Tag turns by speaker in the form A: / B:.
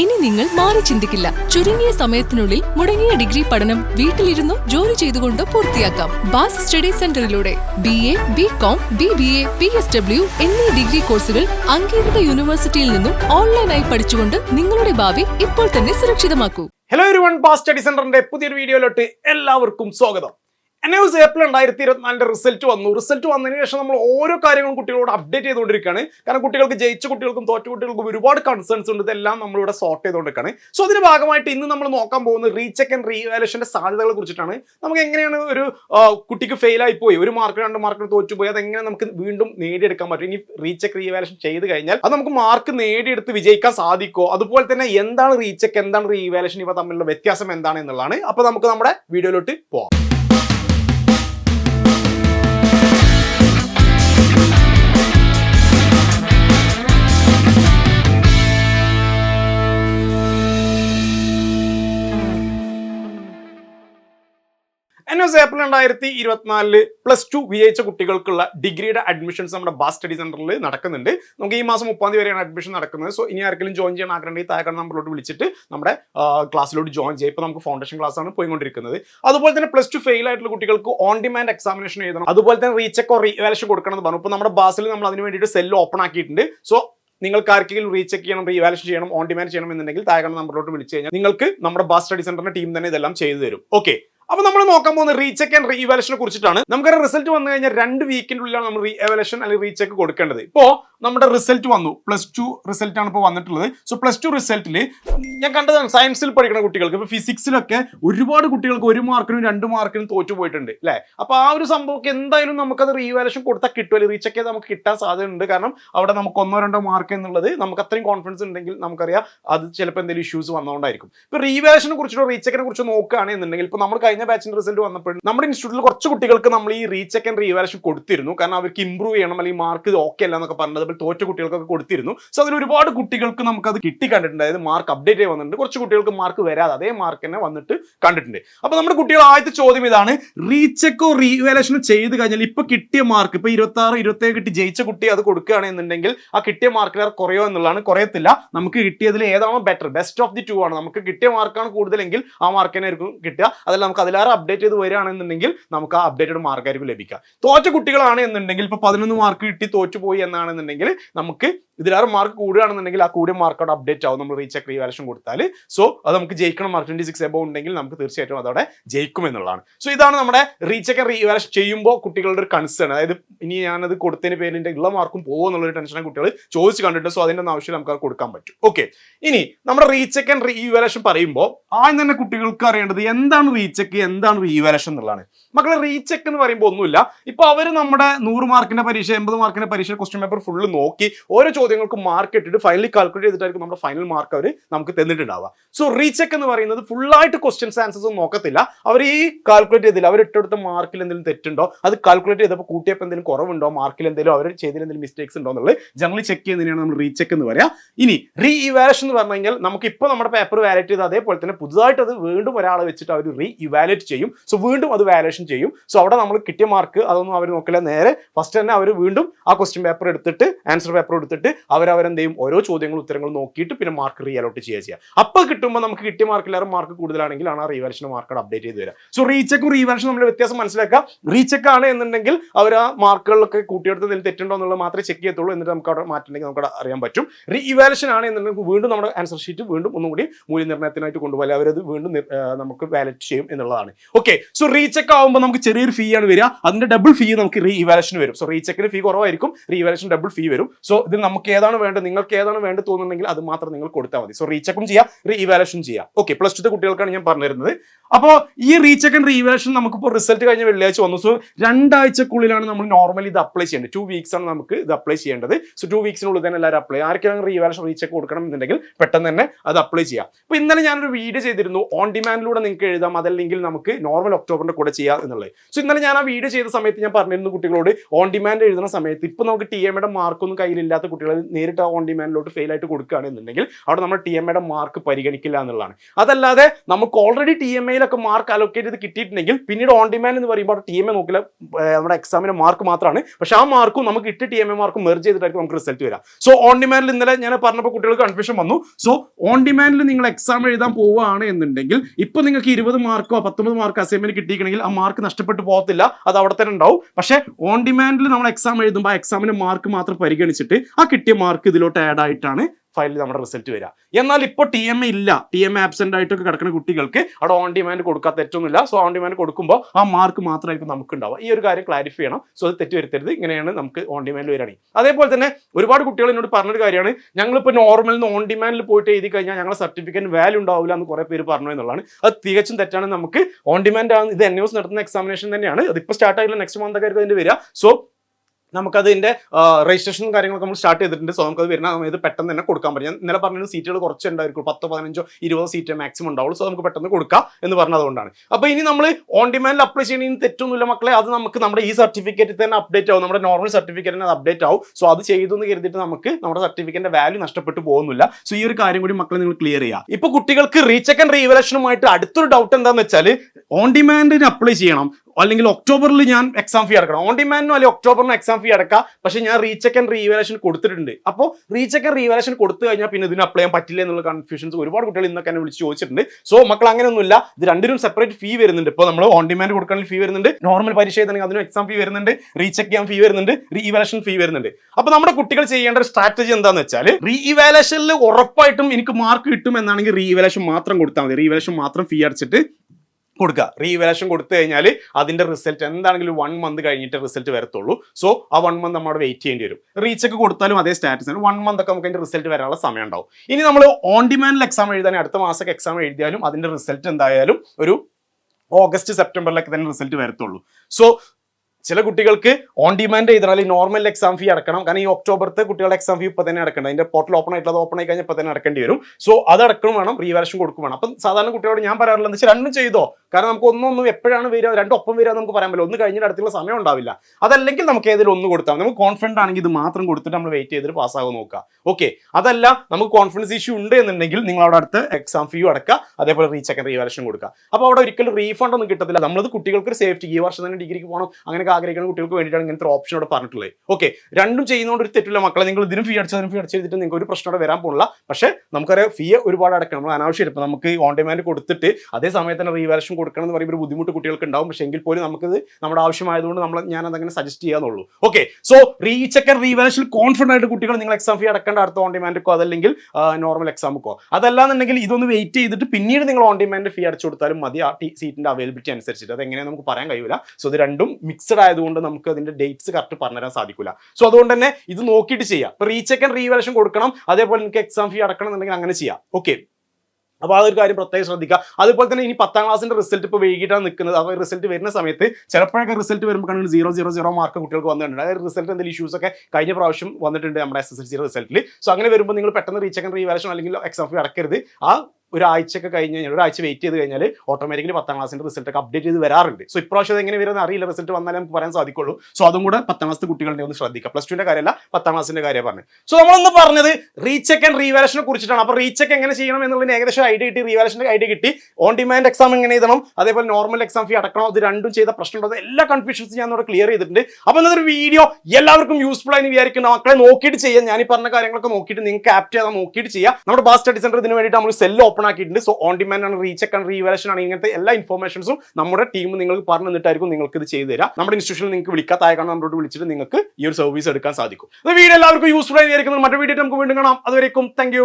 A: ഇനി നിങ്ങൾ മാറി ചിന്തിക്കില്ല. ചുരുങ്ങിയ സമയത്തിനുള്ളിൽ മുടങ്ങിയ ഡിഗ്രി പഠനം വീട്ടിലിരുന്നോ ജോലി ചെയ്തുകൊണ്ടോ പൂർത്തിയാക്കാം. Bass study സെന്ററിലൂടെ B A B com B B A P S W എന്നീ ഡിഗ്രി കോഴ്സുകൾ അംഗീകൃത യൂണിവേഴ്സിറ്റിയിൽ നിന്നും ഓൺലൈനായി പഠിച്ചുകൊണ്ട് നിങ്ങളുടെ ഭാവി ഇപ്പോൾ തന്നെ സുരക്ഷിതമാക്കൂ.
B: ഹലോ ഒരു വൺ പാസ് സ്റ്റഡി സെന്ററിന്റെ പുതിയൊരു വീഡിയോയിലോട്ട് എല്ലാവർക്കും സ്വാഗതം. എൻഎസ് ഏപ്രിൽ രണ്ടായിരത്തി ഇരുപത്തിനാലിന്റെ റിസൾട്ട് വന്നു. റിസൾട്ട് വന്നതിന് ശേഷം നമ്മൾ ഓരോ കാര്യങ്ങളും കുട്ടികളോട് അപ്ഡേറ്റ് ചെയ്തുകൊണ്ടിരിക്കുകയാണ്. കാരണം കുട്ടികൾക്ക് ജയിച്ച കുട്ടികൾക്കും തോറ്റ കുട്ടികൾക്കും ഒരുപാട് കൺസേൺസ് ഉണ്ട്. ഇതെല്ലാം നമ്മളിവിടെ സോർട്ട് ചെയ്തുകൊണ്ടിരിക്കുകയാണ്. സോ അതിന്റെ ഭാഗമായിട്ട് ഇന്ന് നമ്മൾ നോക്കാൻ പോകുന്നത് റീചെക്ക് ആൻഡ് റീവാലേഷന്റെ സാധ്യതകളെ കുറിച്ചിട്ടാണ്. നമുക്ക് എങ്ങനെയാണ് ഒരു കുട്ടിക്ക് ഫെയിൽ ആയി പോയി? ഒരു മാർക്ക് രണ്ട് മാർക്കിന് തോറ്റുപോയി എങ്ങനെ നമുക്ക് വീണ്ടും നേടിയെടുക്കാൻ പറ്റും? ഇനി റീചെക്ക് റീവാലേഷൻ ചെയ്ത് കഴിഞ്ഞാൽ അത് നമുക്ക് മാർക്ക് നേടിയെടുത്ത് വിജയിക്കാൻ സാധിക്കുമോ? അതുപോലെ തന്നെ എന്താണ് റീചെക്ക് എന്താണ് റീവാലേഷൻ ഇവ തമ്മിലുള്ള വ്യത്യാസം എന്താണ് എന്നുള്ളതാണ്. അപ്പോൾ നമുക്ക് നമ്മുടെ വീഡിയോയിലോട്ട് പോവാം. എസ് ഏപ്രിൽ രണ്ടായിരത്തി ഇരുപത്തിനാലിൽ പ്ലസ് ടു വിജയിച്ച കുട്ടികൾക്കുള്ള ഡിഗ്രിയുടെ അഡ്മിഷൻസ് നമ്മുടെ ബാസ് സ്റ്റഡി സെന്ററിൽ നടക്കുന്നുണ്ട്. നമുക്ക് ഈ മാസം മുപ്പാം തീയതി വരെയാണ് അഡ്മിഷൻ നടക്കുന്നത്. സോ ഇനി ആർക്കെങ്കിലും ജോയിൻ ചെയ്യാൻ ആഗ്രഹമുണ്ടെങ്കിൽ താഴെ നമ്പറിലോട്ട് വിളിച്ചിട്ട് നമ്മുടെ ക്ലാസ്സിലോട്ട് ജോയിൻ ചെയ്യാം. ഇപ്പോൾ നമുക്ക് ഫൗണ്ടേഷൻ ക്ലാസ് ആണ് പോയിക്കൊണ്ടിരിക്കുന്നത്. അതുപോലെ തന്നെ പ്ലസ് ടു ഫെയിൽ ആയിട്ടുള്ള കുട്ടികൾക്ക് ഓൺ ഡിമാൻഡ് എക്സാമിനേഷൻ എഴുതണം. അതുപോലെ തന്നെ റീചെക്ക് ഓർ റീവാലേഷൻ കൊടുക്കണം എന്ന് പറഞ്ഞു. ഇപ്പോൾ നമ്മുടെ ബാസിൽ നമ്മൾ അതിന് വേണ്ടിയിട്ട് സെല്ല് ഓപ്പൺ ആക്കിയിട്ടുണ്ട്. സോ നിങ്ങൾക്ക് ആർക്കെങ്കിലും റീചെക്ക് ചെയ്യണം റീവാലേഷൻ ചെയ്യണം ഓൺ ഡിമാൻഡ് ചെയ്യണം എന്നുണ്ടെങ്കിൽ താഴെ നമ്പറിലോട്ട് വിളിച്ചു കഴിഞ്ഞാൽ നിങ്ങൾക്ക് നമ്മുടെ ബാസ് സ്റ്റഡി സെന്ററിന്റെ ടീം തന്നെ ഇതെല്ലാം ചെയ്തു തരും. ഓക്കെ അപ്പൊ നമ്മൾ നോക്കാൻ പോകുന്ന റീചെക്ക് ആൻഡ് റീവാലേഷനെ കുറിച്ചിട്ടാണ്. നമുക്ക് റിസൾട്ട് വന്നു കഴിഞ്ഞാൽ രണ്ട് വീക്കിന്റെ ഉള്ളിലാണ് നമ്മൾ എവലേഷൻ അല്ലെങ്കിൽ റീചെക്ക് കൊടുക്കേണ്ടത്. ഇപ്പോ നമ്മുടെ റിസൾട്ട് വന്നു. പ്ലസ് ടു റിസൾട്ട് ആണ് ഇപ്പോൾ വന്നിട്ടുള്ളത്. സോ പ്ലസ് ടു റിസൾട്ടിൽ ഞാൻ കണ്ടതാണ് സയൻസിൽ പഠിക്കുന്ന കുട്ടികൾക്ക്. ഇപ്പൊ ഫിസിക്സിലൊക്കെ ഒരുപാട് കുട്ടികൾക്ക് ഒരു മാർക്കിനും രണ്ട് മാർക്കിനും തോറ്റു പോയിട്ടുണ്ട് അല്ലേ? അപ്പൊ ആ ഒരു സംഭവമൊക്കെ എന്തായാലും നമുക്ക് അത് റീവാലേഷൻ കൊടുത്താൽ കിട്ടുമല്ലോ റീചെക്ക് ചെയ്ത് നമുക്ക് കിട്ടാൻ സാധ്യതയുണ്ട്. കാരണം അവിടെ നമുക്ക് ഒന്നോ രണ്ടോ മാർക്ക് എന്നുള്ളത് നമുക്ക് അത്രയും കോൺഫിഡൻസ് ഉണ്ടെങ്കിൽ നമുക്കറിയാം അത് ചിലപ്പോൾ എന്തെങ്കിലും ഇഷ്യൂസ് വന്നുകൊണ്ടായിരിക്കും ഇപ്പൊ റീവാലേഷനെ കുറിച്ചോ റീചെക്കിനെ കുറിച്ചോ നോക്കുകയാണെന്നുണ്ടെങ്കിൽ ഇപ്പൊ നമ്മൾ കഴിഞ്ഞ ബാച്ചിന്റെ റിസൾട്ട് വന്നപ്പോഴും നമ്മുടെ ഇൻസ്റ്റിറ്റ്യൂട്ടിൽ കുറച്ച് കുട്ടികൾക്ക് നമ്മൾ ഈ റീചെക്ക് ആൻഡ് റീവാലേഷൻ കൊടുത്തിരുന്നു. കാരണം അവർക്ക് ഇംപ്രൂവ് ചെയ്യണം അല്ലെങ്കിൽ മാർക്ക് ഓക്കെ അല്ല എന്നൊക്കെ പറഞ്ഞത്. അതുപോലെ തോറ്റ കുട്ടികൾക്കൊക്കെ കൊടുത്തിരുന്നു. സോ അതിൽ ഒരുപാട് കുട്ടികൾക്ക് നമുക്ക് അത് കിട്ടി കണ്ടിട്ടുണ്ട്. അതായത് മാർക്ക് അപ്ഡേറ്റ് ആയി വന്നിട്ടുണ്ട്. കുറച്ച് കുട്ടികൾക്ക് മാർക്ക് വരാതെ അതേ മാർക്ക് തന്നെ വന്നിട്ട് കണ്ടിട്ടുണ്ട്. അപ്പൊ നമ്മുടെ കുട്ടികൾ ആദ്യത്തെ ചോദ്യം ഇതാണ്. റീചെക്കോ റീവാലേഷനോ ചെയ്ത് കഴിഞ്ഞാൽ ഇപ്പൊ കിട്ടിയ മാർക്ക് ഇപ്പൊ ഇരുപത്തി ആറ് ഇരുപത്തേഴ് കിട്ടി ജയിച്ച കുട്ടി അത് കൊടുക്കുകയാണെന്നുണ്ടെങ്കിൽ ആ കിട്ടിയ മാർക്കിൽ കുറയോ എന്നുള്ളതാണ്. കുറയത്തില്ല. നമുക്ക് കിട്ടിയതിൽ ഏതാണോ better best of the two ആണ്. നമുക്ക് കിട്ടിയ മാർക്കാണ് കൂടുതലെങ്കിൽ ആ മാർക്ക് തന്നെ ആയിരിക്കും കിട്ടുക. അതല്ല നമുക്ക് അതിലേറെ അപ്ഡേറ്റ് ചെയ്ത് വരികയാണെന്നുണ്ടെങ്കിൽ നമുക്ക് ആ അപ്ഡേറ്റഡ് മാർക്കായിരിക്കും ലഭിക്കുക. തോറ്റ കുട്ടികളാണ് എന്നുണ്ടെങ്കിൽ ഇപ്പൊ പതിനൊന്ന് മാർക്ക് കിട്ടി തോറ്റുപോയി എന്നാണെന്നുണ്ടെങ്കിൽ നമുക്ക് ഇതിലാറ് മാർക്ക് കൂടുകയാണെന്നുണ്ടെങ്കിൽ ആ കൂടിയ മാർക്കോട് അപ്ഡേറ്റ് ആവും. നമ്മൾ റീചെക്ക് റീവാലേഷൻ കൊടുത്താൽ സോ അത് നമുക്ക് ജയിക്കണം. മാർക്ക് ട്വന്റി സിക്സ് എബോ ഉണ്ടെങ്കിൽ നമുക്ക് തീർച്ചയായിട്ടും അതോടെ ജയിക്കും എന്നുള്ളതാണ്. സോ ഇതാണ് നമ്മുടെ റീചെക്ക് റീവാലേഷൻ ചെയ്യുമ്പോൾ കുട്ടികളുടെ ഒരു കൺസേൺ അതായത് ഇനി ഞാനത് കൊടുത്തതിന് പേരിൽ എന്റെ ഉള്ള മാർക്കും പോകും എന്നുള്ളൊരു ടെൻഷനെ കുട്ടികൾ ചോദിച്ച് കണ്ടിട്ട്. സോ അതിന്റെ ആവശ്യം നമുക്ക് അത് കൊടുക്കാൻ പറ്റും. ഓക്കെ ഇനി നമ്മുടെ റീചെക്ക് ആൻഡ് റീവാലേഷൻ പറയുമ്പോൾ ആദ്യം തന്നെ കുട്ടികൾക്ക് അറിയേണ്ടത് എന്താണ് റീചെക്ക് എന്താണ് റീവാലേഷൻ എന്നുള്ളതാണ്. മക്കളെ റീചെക്ക് എന്ന് പറയുമ്പോൾ ഒന്നുമില്ല. ഇപ്പൊ അവർ നമ്മുടെ നൂറ് മാർക്കിന്റെ പരീക്ഷ എൺപത് മാർക്കിന്റെ പരീക്ഷ ക്വസ്റ്റ്യൻ പേപ്പർ ഫുള്ള് നോക്കി ഓരോ ചോദ്യങ്ങൾക്കും മാർക്ക് ഇട്ടിട്ട് ഫൈനലി കാൽക്കുലേറ്റ് ചെയ്തിട്ടായിരിക്കും നമ്മുടെ ഫൈനൽ മാർക്ക് അവർ നമുക്ക് തന്നിട്ടുണ്ടാവുക. സോ റീചെക്ക് എന്ന് പറയുന്നത് ഫുള്ളായിട്ട് ക്വസ്റ്റ്യൻസ് ആൻസേഴ്സ് ഒന്നും നോക്കത്തില്ല. അവർ ഈ കാൽക്കുലേറ്റ് ചെയ്തില്ല. അവർ ഇട്ടെടുത്ത മാർക്കിൽ എന്തെങ്കിലും തെറ്റുണ്ടോ? അത് കാൽക്കുലേറ്റ് ചെയ്തപ്പോൾ കൂട്ടിയപ്പോൾ എന്തെങ്കിലും കുറവുണ്ടോ? മാർക്കിൽ എന്തെങ്കിലും അവർ ചെയ്തതിൽ എന്തെങ്കിലും മിസ്റ്റേക്സ് ഉണ്ടോ എന്നുള്ളത് ജനറലി ചെക്ക് ചെയ്യുന്നതിനാണ് നമ്മൾ റീചെക്ക് എന്ന് പറയാം. ഇനി റീ ഇവാലേഷൻ എന്ന് പറഞ്ഞു കഴിഞ്ഞാൽ നമുക്ക് ഇപ്പോൾ നമ്മുടെ പേപ്പർ വാലേറ്റ് ചെയ്ത് അതേപോലെ തന്നെ പുതുതായിട്ട് അത് വീണ്ടും ഒരാളെ വെച്ചിട്ട് അവർ റീ ഇവാലുവേറ്റ് ചെയ്യും. സോ വീണ്ടും അത് വാലേഷൻ ചെയ്യും. സോ അവിടെ നമ്മൾ കിട്ടിയ മാർക്ക് അതൊന്നും അവർ നോക്കില്ല. നേരെ ഫസ്റ്റ് തന്നെ അവർ വീണ്ടും ആ ക്വസ്റ്റ്യൻ പേപ്പർ എടുത്തിട്ട് ആൻസർ പേപ്പർ എടുത്തിട്ട് അവരവരെന്ത് ചെയ്യും ഓരോ ചോദ്യങ്ങളും ഉത്തരങ്ങളും നോക്കിയിട്ട് പിന്നെ മാർക്ക് റീ അലോട്ട് ചെയ്യുക ചെയ്യുക അപ്പോൾ കിട്ടുമ്പോൾ നമുക്ക് കിട്ടിയ മാർക്കിലേറെ മാർക്ക് കൂടുതലാണെങ്കിൽ ആണ് ആ റീവാലേഷൻ മാർക്ക് അപ്ഡേറ്റ് ചെയ്ത് തരിക സോ റീചെക്കും റീവാലേഷൻ നമ്മൾ വ്യത്യാസം മനസ്സിലാക്കുക. റീചെക്ക് ആണ് എന്നുണ്ടെങ്കിൽ അവർ ആ മാർക്കുകളിലൊക്കെ കൂട്ടിയെടുത്ത് എന്തെങ്കിലും തെറ്റുണ്ടോ എന്നുള്ളത് മാത്രമേ ചെക്ക് ചെയ്യത്തുള്ളൂ എന്നിട്ട് നമുക്ക് അവിടെ മാറ്റണമെങ്കിൽ നമുക്ക് അറിയാൻ പറ്റും. റീ ഇവാലുവേഷൻ ആണ് എന്നുണ്ടെങ്കിൽ വീണ്ടും നമ്മുടെ ആൻസർ ഷീറ്റ് വീണ്ടും ഒന്നും കൂടി മൂല്യനിർണയത്തിനായിട്ട് കൊണ്ടുപോകാൻ അവരത് വീണ്ടും നമുക്ക് വാലറ്റ് ചെയ്യും എന്നുള്ളതാണ്. ഓക്കെ സോ റീചെക്ക് ആകുമ്പോൾ നമുക്ക് ചെറിയൊരു ഫീ ആണ് വരിക. അതിന്റെ ഡബിൾ ഫീ നമുക്ക് റീ ഇവാലേഷന് വരും. സോ റീചെക്കിന് ഫീ കുറവായിരിക്കും റീ ഇവാലേഷൻ ഡബിൾ ഫീ വരും. സോ ഇത് നമുക്ക് ഏതാണ് വേണ്ടത് നിങ്ങൾക്ക് ഏതാണ് വേണ്ടത് തോന്നുന്നുണ്ടെങ്കിൽ അത് മാത്രം നിങ്ങൾ കൊടുത്താൽ മതി. സോ റീചെക്കും ചെയ്യാം റീ ഇവാലേഷൻ ചെയ്യാം ഓക്കെ പ്ലസ് ടു കുട്ടികൾക്കാണ് ഞാൻ പറഞ്ഞിരുന്നത് അപ്പോൾ ഈ റീചെക്ക് ആൻഡ് നമുക്ക് നമുക്കിപ്പോൾ റിസൾട്ട് കഴിഞ്ഞ വെള്ളിയാഴ്ച വന്നു. സോ രണ്ടാഴ്ചക്കുള്ളിലാണ് നമ്മൾ നോർമലി ഇത് അപ്ലൈ ചെയ്യേണ്ടത്. ടു വീക്സ് ആണ് നമുക്ക് ഇത് അപ്ലൈ ചെയ്യേണ്ടത്. സോ ടു വീക്സിനുള്ളിൽ തന്നെ എല്ലാവരും അപ്ലൈ ആർക്കെങ്കിലും ഇവാലേഷൻ റീചെക്ക് കൊടുക്കണം എന്നുണ്ടെങ്കിൽ പെട്ടെന്ന് തന്നെ അത് അപ്ലൈ ചെയ്യാം. അപ്പോൾ ഇന്നലെ ഞാനൊരു വീഡിയോ ചെയ്തിരുന്നു. ഓൺ ഡിമാൻഡിലൂടെ നിങ്ങൾക്ക് എഴുതാം. അതല്ലെങ്കിൽ നമുക്ക് നോർമൽ ഒക്ടോബറിന്റെ കൂടെ ചെയ്യാം എന്നുള്ളത്. സോ ഇന്നലെ ഞാൻ ആ വീഡിയോ ചെയ്ത സമയത്ത് ഞാൻ പറഞ്ഞിരുന്നു കുട്ടികളോട് ഓൺ ഡിമാൻഡ് എഴുതുന്ന സമയത്ത് ഇപ്പോൾ നമുക്ക് ടി എമ്മയുടെ മാർക്കൊന്നും കയ്യിലില്ലാത്ത കുട്ടികൾ നേരിട്ട് ഓൺ ഡിമാൻഡിലോട്ട് ഫെയിൽ ആയിട്ട് കൊടുക്കുകയാണെന്നുണ്ടെങ്കിൽ അവിടെ നമ്മൾ ടി എമ്മയുടെ മാർക്ക് പരിഗണിക്കില്ല എന്നുള്ളതാണ്. അതല്ലാതെ നമുക്ക് ഓൾറെഡി ടി എം എയിലൊക്കെ മാർക്ക് അലോക്കേറ്റ് ചെയ്ത് കിട്ടിയിട്ടുണ്ടെങ്കിൽ പിന്നീട് ഓൺ ഡിമാൻഡ് എന്ന് പറയുമ്പോൾ ടി എം എ നോക്കില്ല നമ്മുടെ എക്സാമിന് മാർക്ക് മാത്രമാണ്. പക്ഷേ ആ മാർക്കും നമുക്ക് ഇട്ട് T M A mark merge ചെയ്തിട്ടായിരിക്കും നമുക്ക് റിസൾട്ട് വരാം സോ ഓൺ ഡിമാൻഡിൽ ഇന്നലെ ഞാൻ പറഞ്ഞപ്പോൾ കുട്ടികൾക്ക് കൺഫ്യൂഷൻ വന്നു. സോ ഓൺ ഡിമാൻഡിൽ നിങ്ങൾ എക്സാം എഴുതാൻ പോവുകയാണ് എന്നുണ്ടെങ്കിൽ ഇപ്പൊ നിങ്ങൾക്ക് ഇരുപത് മാർക്കോ പത്തൊമ്പത് മാർക്ക് അസൈൻമെന്റ് കിട്ടിയിരിക്കണമെങ്കിൽ ആ മാർക്ക് നഷ്ടപ്പെട്ടു പോകത്തില്ല. അത് അവിടെ തന്നെ ഉണ്ടാവും. പക്ഷേ ഓൺ ഡിമാൻഡിൽ നമ്മൾ എക്സാം എഴുതുമ്പോൾ ആ എക്സാമിന്റെ മാർക്ക് മാത്രം പരിഗണിച്ചിട്ട് ആ കിട്ടിയ മാർക്ക് ഇതിലോട്ട് ആഡ് ആയിട്ടാണ് ഫയലിൽ നമ്മുടെ റിസൾട്ട് വരിക എന്നാൽ ഇപ്പോൾ ടി എം എ ഇല്ല. ടി എം എ ആബ്സെന്റ് ആയിട്ടൊക്കെ കിടക്കുന്ന കുട്ടികൾക്ക് അവിടെ ഓൺ ഡിമാൻഡ് കൊടുക്കാത്ത തെറ്റൊന്നുമില്ല. സോ ഓൺ ഡിമാൻഡ് കൊടുക്കുമ്പോൾ ആ മാർക്ക് മാത്രമായിരിക്കും നമുക്ക് ഉണ്ടാവുക ഈ ഒരു കാര്യം ക്ലാരിഫൈ ചെയ്യണം. സോ അത് തെറ്റ് വരുത്തരുത് ഇങ്ങനെയാണ് നമുക്ക് ഓൺ ഡിമാൻഡ് വരികയാണെങ്കിൽ അതേപോലെ തന്നെ ഒരുപാട് കുട്ടികൾ എന്നോട് പറഞ്ഞൊരു കാര്യമാണ്. ഞങ്ങളിപ്പോൾ നിന്ന് ഓൺ ഡിമാൻഡിൽ പോയിട്ട് എഴുതി കഴിഞ്ഞാൽ ഞങ്ങളുടെ സർട്ടിഫിക്കറ്റ് വാല്യൂ ഉണ്ടാവില്ല എന്ന് കുറേ പേര് പറഞ്ഞു എന്നുള്ളതാണ്. അത് തികച്ചും തെറ്റാണ്. നമുക്ക് ഓൺ ഡിമാൻഡ് ആണ്. ഇത് എൻ നടത്തുന്ന എക്സാമിനേഷൻ തന്നെയാണ്. അതിപ്പോൾ സ്റ്റാർട്ട് ആയില്ല നെക്സ്റ്റ് മന്ത് ഒക്കെ അതിന്റെ വരിക. സോ നമുക്കതിന്റെ രജിസ്ട്രേഷൻ കാര്യങ്ങളൊക്കെ നമ്മൾ സ്റ്റാർട്ട് ചെയ്തിട്ടുണ്ട്. സോ നമുക്കത് വരുന്ന സമയത്ത് പെട്ടെന്ന് തന്നെ കൊടുക്കാൻ പറ്റും. ഞാൻ ഇന്നലെ പറഞ്ഞ സീറ്റുകൾ കുറച്ച് ഉണ്ടായിരിക്കും പത്തോ പതിനഞ്ചോ ഇരുപതോ സീറ്റ് മാക്സിമം ഉണ്ടാവുള്ളൂ. സോ നമുക്ക് പെട്ടെന്ന് കൊടുക്കാം എന്ന് പറഞ്ഞതുകൊണ്ടാണ്. അപ്പോൾ ഇനി നമ്മൾ ഓൺ ഡിമാൻഡിൽ അപ്ലൈ ചെയ്യണമെങ്കിൽ തെറ്റൊന്നുമില്ല മക്കളെ. അത് നമുക്ക് നമ്മുടെ ഈ സർട്ടിഫിക്കറ്റിൽ തന്നെ അപ്ഡേറ്റ് ആവും. നമ്മുടെ നോർമൽ സർട്ടിഫിക്കറ്റ് തന്നെ അപ്ഡേറ്റ് ആവും. സോ അത് ചെയ്തു എന്ന് കരുതിയിട്ട് നമുക്ക് നമ്മുടെ സർട്ടിഫിക്കറ്റിന്റെ വാല്യൂ നഷ്ടപ്പെട്ടു പോകുന്നില്ല. സോ ഈ ഒരു കാര്യം കൂടി മക്കളെ നിങ്ങൾ ക്ലിയർ ചെയ്യുക. ഇപ്പൊ കുട്ടികൾക്ക് റീചെക്ക് ആൻഡ് റീവലേഷനുമായിട്ട് അടുത്തൊരു ഡൗട്ട് എന്താണെന്ന് വെച്ചാൽ ഓൺ ഡിമാൻഡിന് അപ്ലൈ ചെയ്യണം. അല്ലെങ്കിൽ ഒക്ടോബറിൽ ഞാൻ എക്സാം ഫീ അടക്കണം. ഓൺ ഡിമാൻഡിനും അല്ലെങ്കിൽ ഒക്ടോബറിന് എക്സാം ഫീ അടക്കാം. പക്ഷേ ഞാൻ റീചെക്ക് ആൻഡ് റീവാലേഷൻ കൊടുത്തിട്ടുണ്ട്. അപ്പോൾ റീചെക്ക് ആൻഡ് റീവാലേഷൻ കൊടുത്തു കഴിഞ്ഞാൽ പിന്നെ ഇതിന് അപ്ലൈ ചെയ്യാൻ പറ്റില്ല എന്നുള്ള കൺഫ്യൂഷൻസ് ഒരുപാട് കുട്ടികൾ ഇന്നൊക്കെ എന്നെ വിളിച്ച് ചോദിച്ചിട്ടുണ്ട്. സോ മക്കൾ അങ്ങനെയൊന്നുമില്ല. ഇത് രണ്ടിനും സെപ്പറേറ്റ് ഫീ വരുന്നുണ്ട്. ഇപ്പോൾ നമ്മൾ ഓൺ ഡിമാൻഡ് കൊടുക്കണമെങ്കിൽ ഫീ വരുന്നുണ്ട്. നോർമൽ പരീക്ഷ എഴുതണമെങ്കിൽ അതിനും എക്സാം ഫീ വരുന്നുണ്ട്. റീചെക്ക് ചെയ്യാൻ ഫീ വരുന്നുണ്ട്. റീവാലേഷൻ ഫീ വരുന്നുണ്ട്. അപ്പോൾ നമ്മുടെ കുട്ടികൾ ചെയ്യേണ്ട ഒരു സ്ട്രാറ്റജി എന്താണെന്ന് വെച്ചാൽ റീവാലേഷനിൽ ഉറപ്പായിട്ടും എനിക്ക് മാർക്ക് കിട്ടും എന്നാണെങ്കിൽ റീവാലേഷൻ മാത്രം കൊടുത്താൽ മതി. റീവാലേഷൻ മാത്രം ഫീ അടച്ചിട്ട് കൊടുക്കുക. റീവാലേഷൻ കൊടുത്തു കഴിഞ്ഞാൽ അതിന്റെ റിസൾട്ട് എന്താണെങ്കിലും വൺ മന്ത് കഴിഞ്ഞിട്ട് റിസൾട്ട് വരത്തുള്ളൂ. സോ ആ വൺ മന്ത് നമ്മൾ വെയിറ്റ് ചെയ്യേണ്ടി വരും. റീച്ചൊക്കെ കൊടുത്താലും അതേ സ്റ്റാറ്റസ് വൺ മന്ത് ഒക്കെ നമുക്ക് അതിന്റെ റിസൾട്ട് വരാനുള്ള സമയം ഉണ്ടാവും. ഇനി നമ്മൾ ഓൺ ഡിമാൻഡിൽ എക്സാം എഴുതാൻ അടുത്ത മാസമൊക്കെ എക്സാം എഴുതിയാലും അതിന്റെ റിസൾട്ട് എന്തായാലും ഒരു ഓഗസ്റ്റ് സെപ്റ്റംബറിലൊക്കെ തന്നെ റിസൾട്ട് വരത്തുള്ളൂ. സോ ചില കുട്ടികൾക്ക് ഓൺ ഡിമാൻഡ് ചെയ്താൽ നോർമൽ എക്സാം ഫീ അടക്കണം. കാരണം ഈ ഒക്ടോബറത്തെ കുട്ടികളുടെ എക്സാം ഫീ ഇപ്പൊ തന്നെ അടക്കണം അതിന്റെ പോർട്ടൽ ഓപ്പൺ ആയിട്ടുള്ളത് ഓപ്പൺ ആയി കഴിഞ്ഞാൽ തന്നെ അടക്കേണ്ടി വരും. സോ അത് അടക്കണം വേണം റീവാലേഷൻ കൊടുക്കും വേണം. അപ്പം സാധാരണ കുട്ടികളോട് ഞാൻ പറയാറില്ല എന്ന് വെച്ചാൽ രണ്ടും ചെയ്തോ. കാരണം നമുക്ക് ഒന്നൊന്നും എപ്പോഴാണ് വരിക രണ്ടും ഒപ്പം വരിക നമുക്ക് പറയാൻ പറ്റില്ല. ഒന്ന് കഴിഞ്ഞിട്ട് അടുത്തുള്ള സമയം ഉണ്ടാവില്ല. അതല്ലെങ്കിൽ നമുക്ക് ഏതെങ്കിലും ഒന്ന് കൊടുത്താൽ നമുക്ക് കോൺഫിഡന്റ് ആണെങ്കിൽ ഇത് മാത്രം കൊടുത്തിട്ട് നമ്മൾ വെയിറ്റ് ചെയ്തിട്ട് പാസ്സാകും നോക്കുക. ഓക്കെ അതല്ല നമുക്ക് കോൺഫിഡൻസ് ഇഷ്യൂ ഉണ്ട് എന്നുണ്ടെങ്കിൽ നിങ്ങൾ അവിടെ അടുത്ത് എക്സാം ഫീ അടക്കുക. അതേപോലെ റീ ചെക്കൻ റീവാലേഷൻ കൊടുക്കുക. അപ്പോൾ അവിടെ ഒരിക്കലും റീഫണ്ട് ഒന്നും കിട്ടത്തില്ല. നമ്മളത് കുട്ടികൾക്ക് ഒരു സേഫ്റ്റി ഈ വർഷം തന്നെ ഡിഗ്രിക്ക് പോകണം. അങ്ങനെയൊക്കെ ആഗ്രഹിക്കുന്ന കുട്ടികൾക്ക് വേണ്ടിയിട്ടാണ് ഇങ്ങനത്തെ ഓപ്ഷൻ ഇവിടെ പറഞ്ഞിട്ടുള്ളത്. ഓക്കെ രണ്ടും ചെയ്യുന്നതുകൊണ്ട് ഒരു തെറ്റില്ല മക്കളെ നിങ്ങൾ ഇതിനും ഫീ അടിച്ചതിനും ഫീ അടിച്ച് ചെയ്തിട്ട് നിങ്ങൾക്ക് ഒരു പ്രശ്നം വരാൻ പോകുന്നില്ല പക്ഷേ നമുക്കറിയാം ഫീ ഒരുപാട് അടക്കണം. നമ്മൾ അനാവശ്യം ഇപ്പം നമുക്ക് ഓൺ ഡിമാൻഡ് കൊടുത്തിട്ട് അതേ സമയത്ത് തന്നെ റീവാലേഷൻ കൊടുക്കണം എന്ന് പറയുമ്പോൾ ഒരു ബുദ്ധിമുട്ട് കുട്ടികൾക്ക് ഉണ്ടാവും. പക്ഷേ എങ്കിൽ പോലും നമുക്കത് നമ്മുടെ ആവശ്യമായതുകൊണ്ട് നമ്മൾ ഞാൻ അതങ്ങനെ suggest ചെയ്യാന്നുള്ളൂ okay so recheck and revaluation confident ആയിട്ട് കുട്ടികൾ നിങ്ങൾ എക്സാം ഫീ അടക്കേണ്ട അടുത്ത ഓൺ ഡിമാൻഡ്ക്കോ അതല്ലെങ്കിൽ നോർമൽ എക്സാമുക്കോ അതല്ലാന്നുണ്ടെങ്കിൽ ഇതൊന്ന് വെയിറ്റ് ചെയ്തിട്ട് പിന്നീട് നിങ്ങൾ ഓൺ ഡിമാൻഡ് ഫീ അടിച്ചു കൊടുത്താലും മതി. ആ ടി സീറ്റിന്റെ അവൈലബിലിറ്റി അനുസരിച്ചിട്ട്. അത് എങ്ങനെയാണെന്ന് നമുക്ക് പറയാൻ കഴിയില്ല സോ ഇത് രണ്ടും മിക്സഡ് ആയതുകൊണ്ട് നമുക്ക് അതിന്റെ ഡേറ്റ്സ് കറക്റ്റ് പറഞ്ഞുതരാൻ സാധിക്കില്ല സോ അതുകൊണ്ട് തന്നെ ഇത് നോക്കിയിട്ട് ചെയ്യാം. ഇപ്പൊ റീചെക്ക് ആൻഡ് റീവാലേഷൻ കൊടുക്കണം അതേപോലെ നിങ്ങൾക്ക് എക്സാം ഫീ അടക്കണം എന്നുണ്ടെങ്കിൽ അങ്ങനെ ചെയ്യാം. ഓക്കെ അപ്പോൾ ഒരു കാര്യം പ്രത്യേകം ശ്രദ്ധിക്കുക. അതുപോലെ തന്നെ ഇനി പത്താം ക്ലാസ്സിന്റെ റിസൾട്ട് ഇപ്പോൾ വൈകിട്ടാണ് നിൽക്കുന്നത്. അപ്പോൾ റിസൾട്ട് വരുന്ന സമയത്ത് ചിലപ്പോഴൊക്കെ റിസൾട്ട് വരുമ്പോൾ കാണുന്നത് സീറോ സീറോ സീറോ മാർക്ക് കുട്ടികൾക്ക് വന്നിട്ടുണ്ട്. അതായത് റിസൾട്ട് എന്തെങ്കിലും ഇഷ്യൂസ് ഒക്കെ കഴിഞ്ഞ പ്രാവശ്യം വന്നിട്ടുണ്ട് നമ്മുടെ എസ് എസ് എൽ സി റിസൾട്ടിൽ സോ അങ്ങനെ വരുമ്പോൾ നിങ്ങൾ പെട്ടെന്ന് റീചെക്ക് ആൻഡ് റീവാലേഷൻ അല്ലെങ്കിൽ എക്സാം ഫീ അടക്കരുത്. ആ ഒരാഴ്ചയൊക്കെ കഴിഞ്ഞ് കഴിഞ്ഞാൽ ഒരാഴ്ച വെയിറ്റ് ചെയ്ത് കഴിഞ്ഞാൽ ഓട്ടോമാറ്റിക്കലി പത്താം ക്ലാസ്സിന്റെ റിസൾട്ട് ഒക്കെ അപ്ഡേറ്റ് ചെയ്ത് വരാറുണ്ട്. സോ ഇപ്രാവശ്യം എങ്ങനെ വരുന്നത് അറിയില്ല. റിസൾട്ട് വന്നാലേ നമുക്ക് പറയാൻ സാധിക്കുള്ളൂ. സോ അതും കൂടെ പത്താം ക്ലാസ് കുട്ടികളുടെ ഒന്ന് ശ്രദ്ധിക്കുക. പ്ലസ് ടുവിന്റെ കാര്യമല്ല പത്താം ക്ലാസ്സിന്റെ കാര്യം പറഞ്ഞു സോ നമ്മളൊന്ന് പറഞ്ഞത് റീചെക്ക് ആൻഡ് റീവാലേഷനെ കുറിച്ചിട്ടാണ്. അപ്പോൾ റീചെക്ക് എങ്ങനെ ചെയ്യണം എന്നുള്ളതിന് ഏകദേശം ഐഡിയ കിട്ടി റീവാലേഷന്റെ ഐഡിയ കിട്ടി. ഓൺ ഡിമാൻഡ് എക്സാം എങ്ങനെ എഴുതണം അതേപോലെ നോർമൽ എക്സാം ഫീ അടക്കണം അത് രണ്ടും ചെയ്ത പ്രശ്നമുണ്ടോ എല്ലാ കൺഫ്യൂഷൻസ് ഞാൻ ഇവിടെ ക്ലിയർ ചെയ്തിട്ടുണ്ട്. അപ്പോൾ എന്നൊരു വീഡിയോ എല്ലാവർക്കും യൂസ്ഫുൾ ആയി വിചാരിക്കുന്ന. മക്കളെ നോക്കിയിട്ട് ചെയ്യാം. ഞാൻ ഈ പറഞ്ഞ കാര്യങ്ങളൊക്കെ നോക്കിയിട്ട് നിങ്ങൾക്ക് ആപ്റ്റ് ചെയ്താൽ നോക്കിയിട്ട് ചെയ്യാം. നമ്മുടെ ബാസ് സ്റ്റഡി സെന്റർ ഇതിന് വേണ്ടിയിട്ട് നമ്മൾ സെല്ല് ഓപ്പൺ ആക്കിയിട്ടുണ്ട് സോ ഓൺ ഡിമാൻഡ് ആണ് റീചെക്ക് ആണ് റീവാലേഷൻ ആണ് ഇങ്ങനത്തെ എല്ലാ ഇൻഫോർമേഷൻസും നമ്മുടെ ടീം നിങ്ങൾക്ക് പറഞ്ഞു തന്നിട്ടായിരിക്കും നിങ്ങൾക്ക് ഇത് ചെയ്തു തരാം. നമ്മുടെ ഇൻസ്റ്റിറ്റ്യൂഷനിൽ നിങ്ങൾക്ക് വിളിക്കാത്തായ കാരണം നമ്മളോട് വിളിച്ചിട്ട് നിങ്ങൾക്ക് ഈ ഒരു സർവീസ് എടുക്കാൻ സാധിക്കും. വീഡിയോ എല്ലാവർക്കും യൂസ്ഫുൾ ആയി മറ്റൊരു മറ്റു വീഡിയോ നമുക്ക് വീണ്ടും കാണാം. അതുവരേക്കും താങ്ക്